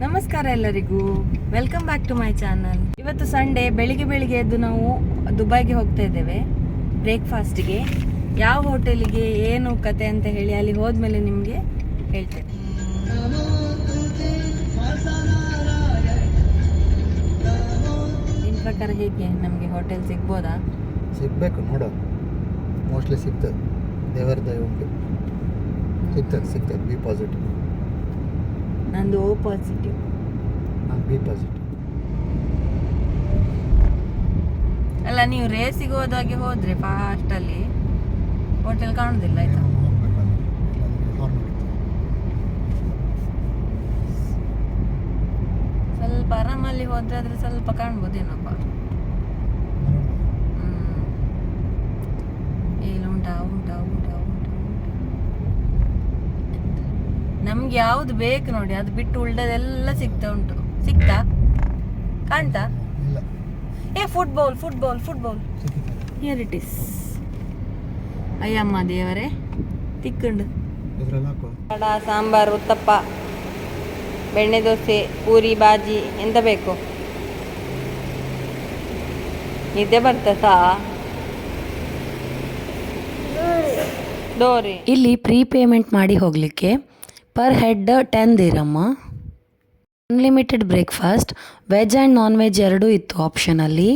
ನಮಸ್ಕಾರ ಎಲ್ಲರಿಗೂ. Welcome back to my channel ಇವತ್ತು ಸಂಡೇ ಬೆಳಿಗ್ಗೆ ಬೆಳಿಗ್ಗೆ ಎದ್ದು ನಾವು ದುಬೈಗೆ ಹೋಗ್ತಾ ಇದ್ದೇವೆ. ಬ್ರೇಕ್ಫಾಸ್ಟ್ಗೆ ಯಾವ ಹೋಟೆಲಿಗೆ ಏನು ಕತೆ ಅಂತ ಹೇಳಿ ಅಲ್ಲಿ ಹೋದ್ಮೇಲೆ ನಿಮಗೆ ಹೇಳ್ತೇನೆ. ನಿಮ್ಮ ಪ್ರಕಾರ ಹೇಗೆ? ನಮಗೆ ಹೋಟೆಲ್ ಸಿಗ್ಬೋದಾ? ಸಿಗಬೇಕು, ನೋಡೋ. ಮೋಸ್ಟ್ಲಿ ಸಿಗ್ತದೆ. ದೇವರ ದಯ ಸಿಗ್ತದೆ ಸಿಗ್ತದೆ. ಬಿ ಪಾಸಿಟಿವ್ ನಂದು ಓ ಪಾಸಿಟಿವ್ ನಾನು ಬಿ ಪಾಸಿಟಿವ್ ಅಲ್ಲ ನೀವು ರೇಸಿಗೆ ಹೋದಾಗೆ ಹೋದ್ರೆ ಫಾಸ್ಟಲ್ಲಿ ಹೋಟೆಲ್ ಕಾಣುದಿಲ್ಲ ಆಯ್ತಾ? ಸ್ವಲ್ಪ ಆರಾಮಲ್ಲಿ ಹೋದ್ರೆ ಆದ್ರೆ ಸ್ವಲ್ಪ ಕಾಣ್ಬೋದೇನಪ್ಪ? ಹ್ಮ್. ಇಲ್ಲಿ ಉಂಟಾ ಉಂಟಾ ಉಂಟಾ ಉಂಟಾ ಉಂಟಾ? ನಮ್ಗೆ ಯಾವ್ದು ಬೇಕು ನೋಡಿ ಅದು ಬಿಟ್ಟು ಉಳ್ದದೆಲ್ಲ ಸಿಗ್ತಾ ಉಂಟು. ಸಿಗ್ತಾ? ಕಾಣ್ತಾ? ಇಲ್ಲ. ಏ football football football here it is ಅಯ್ಯಮ್ಮ ದೇವರೇ ತಿಕ್ಕಂಡು. ವಡ ಸಾಂಬಾರು ಉತ್ತಪ್ಪ ಬೆಣ್ಣೆ ದೋಸೆ ಪೂರಿ ಬಾಜಿ ಎಂತ ಬೇಕು? ನಿದ್ದೆ ಬರ್ತದಾ ಡೋರಿ. ಇಲ್ಲಿ ಪ್ರೀ ಪೇಮೆಂಟ್ ಮಾಡಿ ಹೋಗಲಿಕ್ಕೆ per head ten dirham unlimited breakfast veg and non veg ಎರಡೂ ಇತ್ತು ಆಪ್ಷನಲ್ಲಿ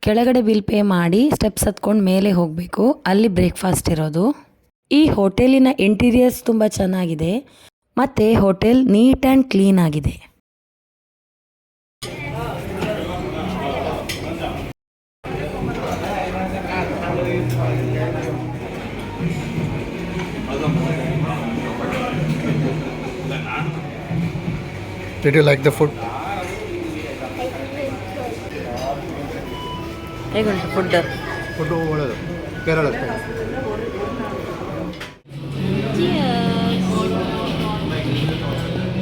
ಕೆಳಗಡೆ ಬಿಲ್ ಪೇ ಮಾಡಿ ಸ್ಟೆಪ್ಸ್ ಹತ್ಕೊಂಡು ಮೇಲೆ ಹೋಗಬೇಕು. ಅಲ್ಲಿ ಬ್ರೇಕ್ಫಾಸ್ಟ್ ಇರೋದು. ಈ ಹೋಟೆಲಿನ ಇಂಟೀರಿಯರ್ಸ್ ತುಂಬ ಚೆನ್ನಾಗಿದೆ. ಮತ್ತು ಹೋಟೆಲ್ ನೀಟ್ ಆ್ಯಂಡ್ ಕ್ಲೀನ್ ಆಗಿದೆ. Did you like the food ಹೇಗುಂಟು ಫುಡ್ ಫುಡ್ ಒಳ್ಳೆಯದು ಕೇರಳ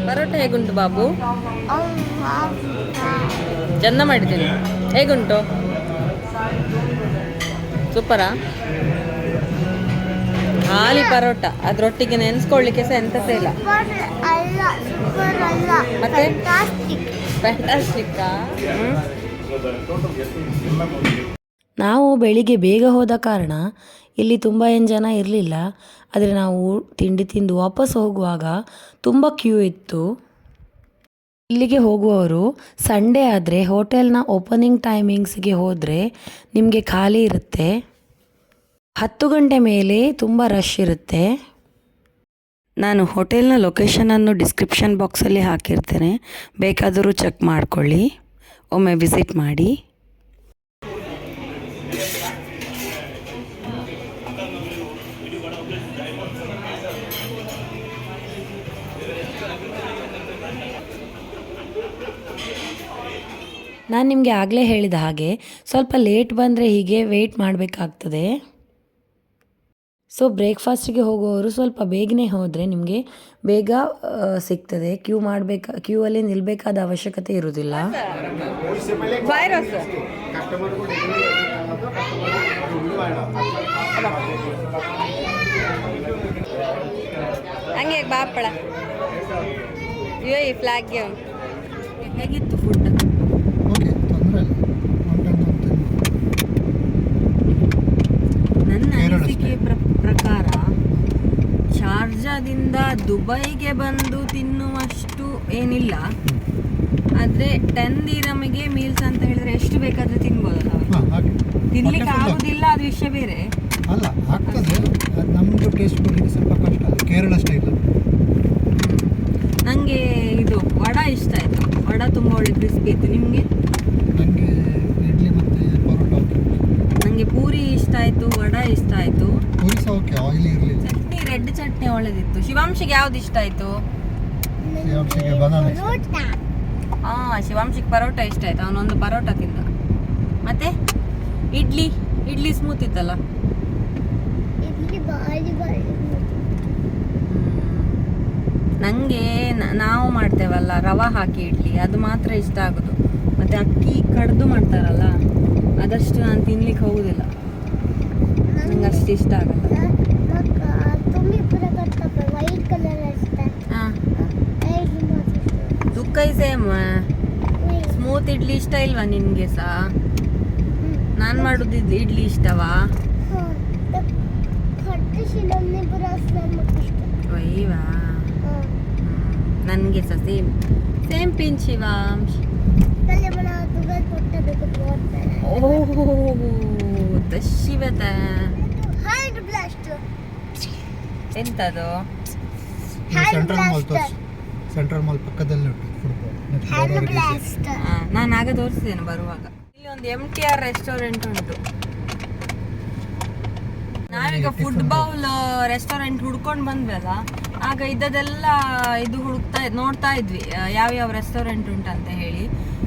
ಪರೋಟ ಹೇಗುಂಟು ಬಾಬು? ಚಂದ ಮಾಡಿದ್ದೀನಿ ಹೇಗುಂಟು? ಸೂಪರಾ? ಖಾಲಿ ಪರೋಟ. ಅದ್ರೊಟ್ಟಿಗೆ ನೆನೆಸ್ಕೊಳ್ಳಿಕ್ಕೆ ಸಹ ಎಂತ ಇಲ್ಲ. ಮತ್ತೆ? ನಾವು ಬೆಳಿಗ್ಗೆ ಬೇಗ ಹೋದ ಕಾರಣ ಇಲ್ಲಿ ತುಂಬ ಏನು ಜನ ಇರಲಿಲ್ಲ. ಆದರೆ ನಾವು ತಿಂಡಿ ತಿಂದು ವಾಪಸ್ ಹೋಗುವಾಗ ತುಂಬ ಕ್ಯೂ ಇತ್ತು. ಇಲ್ಲಿಗೆ ಹೋಗುವವರು ಸಂಡೇ ಆದರೆ ಹೋಟೆಲ್ನ ಓಪನಿಂಗ್ ಟೈಮಿಂಗ್ಸ್ಗೆ ಹೋದರೆ ನಿಮಗೆ ಖಾಲಿ ಇರುತ್ತೆ. ಹತ್ತು ಗಂಟೆ ಮೇಲೆ ತುಂಬ ರಶ್ ಇರುತ್ತೆ. ನಾನು ಹೋಟೆಲ್ನ ಲೊಕೇಶನನ್ನು ಡಿಸ್ಕ್ರಿಪ್ಷನ್ ಬಾಕ್ಸಲ್ಲಿ ಹಾಕಿರ್ತೇನೆ. ಬೇಕಾದರೂ ಚೆಕ್ ಮಾಡ್ಕೊಳ್ಳಿ. ಒಮ್ಮೆ ವಿಸಿಟ್ ಮಾಡಿ. ನಾನು ನಿಮಗೆ ಆಗಲೇ ಹೇಳಿದ ಹಾಗೆ ಸ್ವಲ್ಪ ಲೇಟ್ ಬಂದರೆ ಹೀಗೆ ವೆಯ್ಟ್ ಮಾಡಬೇಕಾಗ್ತದೆ. ಸೊ ಬ್ರೇಕ್ಫಾಸ್ಟಿಗೆ ಹೋಗುವವರು ಸ್ವಲ್ಪ ಬೇಗನೆ ಹೋದರೆ ನಿಮಗೆ ಬೇಗ ಸಿಗ್ತದೆ. ಕ್ಯೂ ಮಾಡಬೇಕಾ ಕ್ಯೂ ಅಲ್ಲಿ ನಿಲ್ಲಬೇಕಾದ ಅವಶ್ಯಕತೆ ಇರುವುದಿಲ್ಲ. ವೈರಸ್ ಹಂಗೆ ಬಾಪಳ. ಅಯ್ಯೋ ಈ ಫ್ಲಾಗ್ಗೆ ಹೇಗಿತ್ತು ಫುಡ್ ಓಕೆ ತೊಂದರೆ ಇಲ್ಲ ನನ್ನ ಕೇರಳ ಅನಿಸಿಕೆ ಪ್ರ ಪ್ರಕಾರ ಶಾರ್ಜಾದಿಂದ ದುಬೈಗೆ ಬಂದು ತಿನ್ನುವಷ್ಟು ಏನಿಲ್ಲ. ಆದ್ರೆ ಟೆನ್ ದಿರಮಿಗೆ ಮೀಲ್ಸ್ ಅಂತ ಹೇಳಿದ್ರೆ ಎಷ್ಟು ಬೇಕಾದ್ರೆ ತಿನ್ಬೋದು ತಿನ್ಲಿಕ್ಕೆ ಆಗುದಿಲ್ಲ ಅದು ವಿಷಯ ಬೇರೆ. ಅಲ್ಲ ಆಗ್ತದೆ. ನಮ್ದು ಟೇಸ್ಟ್ ಕೊಡಲಿಕ್ಕೆ ಸ್ವಲ್ಪ ಕಷ್ಟ. ಅದು ಕೇರಳ ಸ್ಟೈಲ್ ನನಗೆ ಇದು ವಡ ಇಷ್ಟ ಆಯಿತು. ವಡ ತುಂಬ ಒಳ್ಳೆ ಕ್ರಿಸ್ಪಿ ಇತ್ತು ನಿಮಗೆ ನನಗೆ ಇಡ್ಲಿ ಮತ್ತು ಪರೋಟ ಓಕೆ ನನಗೆ ಪೂರಿ ಇಷ್ಟ ಆಯಿತು ವಡ ಇಷ್ಟ ಆಯಿತು ಪೂರಿ ಸಹ ಓಕೆ ಆಯಿಲಿ ಇರಲಿಲ್ಲ ಚಟ್ನಿ ರೆಡ್ ಚಟ್ನಿ ಒಳ್ಳೆದಿತ್ತು. ಶಿವಾಂಶಿಗೆ ಯಾವ್ದು ಇಷ್ಟ ಆಯ್ತು? ಹಾ ಶಿವಾಂಶಿಗೆ ಪರೋಟ ಇಷ್ಟ ಆಯ್ತು. ಅವನೊಂದು ಪರೋಟ ತಿಂದ. ಮತ್ತೆ? ಇಡ್ಲಿ ಇಡ್ಲಿ ಸ್ಮೂತ್ ಇತ್ತಲ್ಲ? ನಂಗೆ ನನಗೆ ನಾವು ಮಾಡ್ತೇವಲ್ಲ ರವಾ ಹಾಕಿ ಇಡ್ಲಿ. ಅದು ಮಾತ್ರ ಇಷ್ಟ ಆಗುದು. ಮತ್ತೆ ಅಕ್ಕಿ ಕಡ್ದು ಮಾಡ್ತಾರಲ್ಲ ಅದಷ್ಟು ನಾನು ತಿನ್ಲಿಕ್ಕೆ ಹೋಗುದಿಲ್ಲ. ನಂಗೆ ಅಷ್ಟು ಇಷ್ಟ ಆಗಲ್ಲ. ಕೈ ಸೇಮ್. ಸ್ಮೂತ್ ಇಡ್ಲಿ ಇಷ್ಟ ಇಲ್ವಾ ನಿನ್ಗೆ ಸಹ ನಾನ್ ಮಾಡುದು ಇಡ್ಲಿ ಇಷ್ಟವಾ? ಒಯ್ವಾ? ನನ್ಗೆ ಸಹ ಸೇಮ್. ಸೇಮ್ ಪಿನ್ ಶಿವಾಂಶ್ ಓಹೋ ದಶಿವತ ಎಂತದು? Central mall. ಸೆಂಟ್ರಲ್ ಮಾಲ್ ಪಕ್ಕದಲ್ಲಿ ಉಂಟು. ನಾನು ಆಗ ತೋರಿಸಿದ್ದೇನೆ ಬರುವಾಗ. ಇಲ್ಲಿ ಒಂದು ಎಂ ಟಿ ಆರ್ ರೆಸ್ಟೋರೆಂಟ್ ಉಂಟು. ನಾವೀಗ ಫುಡ್ ಬೌಲ್ ರೆಸ್ಟೋರೆಂಟ್ ಹುಡ್ಕೊಂಡು ಬಂದ್ವಲ್ಲ ಆಗ ಇದ್ದದೆಲ್ಲ ಇದು ಹುಡುಕ್ತಾ ಇದ್- ನೋಡ್ತಾ ಇದ್ವಿ ಯಾವ ಯಾವ ರೆಸ್ಟೋರೆಂಟ್ ಉಂಟಂತ ಹೇಳಿ.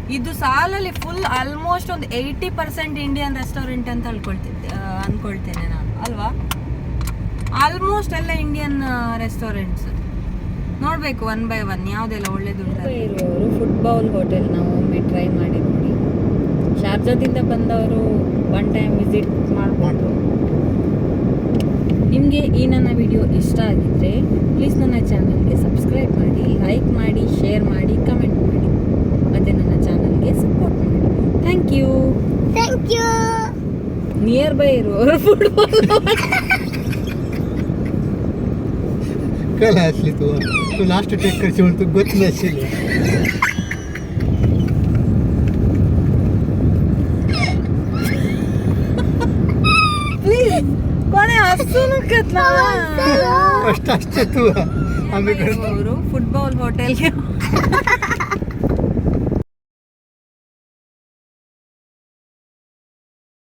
ಇದು ಸಾಲಲ್ಲಿ ಫುಲ್ ಆಲ್ಮೋಸ್ಟ್ ಒಂದು ಏಯ್ಟಿ ಪರ್ಸೆಂಟ್ ಇಂಡಿಯನ್ ರೆಸ್ಟೋರೆಂಟ್ ಅಂತ ಅನ್ಕೊಳ್ತಿದ್ದೆ ಅಂದ್ಕೊಳ್ತೇನೆ ಅನ್ಕೊಳ್ತೇನೆ ನಾನು ಅಲ್ವಾ? ಆಲ್ಮೋಸ್ಟ್ ಎಲ್ಲ ಇಂಡಿಯನ್ ರೆಸ್ಟೋರೆಂಟ್ಸ್ ನೋಡಬೇಕು ಒನ್ ಬೈ ಒನ್ ಯಾವುದೆಲ್ಲ ಒಳ್ಳೇದುಂಟು ಇರುವವರು ಫುಟ್ಬಾಲ್ ಬೌಲ್ ಹೋಟೆಲ್ ನಾವು ಒಮ್ಮೆ ಟ್ರೈ ಮಾಡಿದ್ವಿ. ನೋಡಿ ಶಾರ್ಜಾದಿಂದ ಬಂದವರು ಒನ್ ಟೈಮ್ ವಿಸಿಟ್ ಮಾಡ್ಬೋದು. ನಿಮಗೆ ಈ ನನ್ನ ವಿಡಿಯೋ ಇಷ್ಟ ಆಗಿದ್ದರೆ ಪ್ಲೀಸ್ ನನ್ನ ಚಾನಲ್ಗೆ ಸಬ್ಸ್ಕ್ರೈಬ್ ಮಾಡಿ ಲೈಕ್ ಮಾಡಿ ಶೇರ್ ಮಾಡಿ ಕಮೆಂಟ್ ಮಾಡಿ. ಮತ್ತು ನನ್ನ ಚಾನಲ್ಗೆ ಸಪೋರ್ಟ್ ಮಾಡಿ. Thank you thank you nearby ಇರುವವರು ಫುಡ್ कला असली तू. तू लास्ट टेक करशी म्हणून तू गत नसेल कोणी हसू नकत ना. कष्ट असते तू. आम्ही फुटबॉल हॉटेल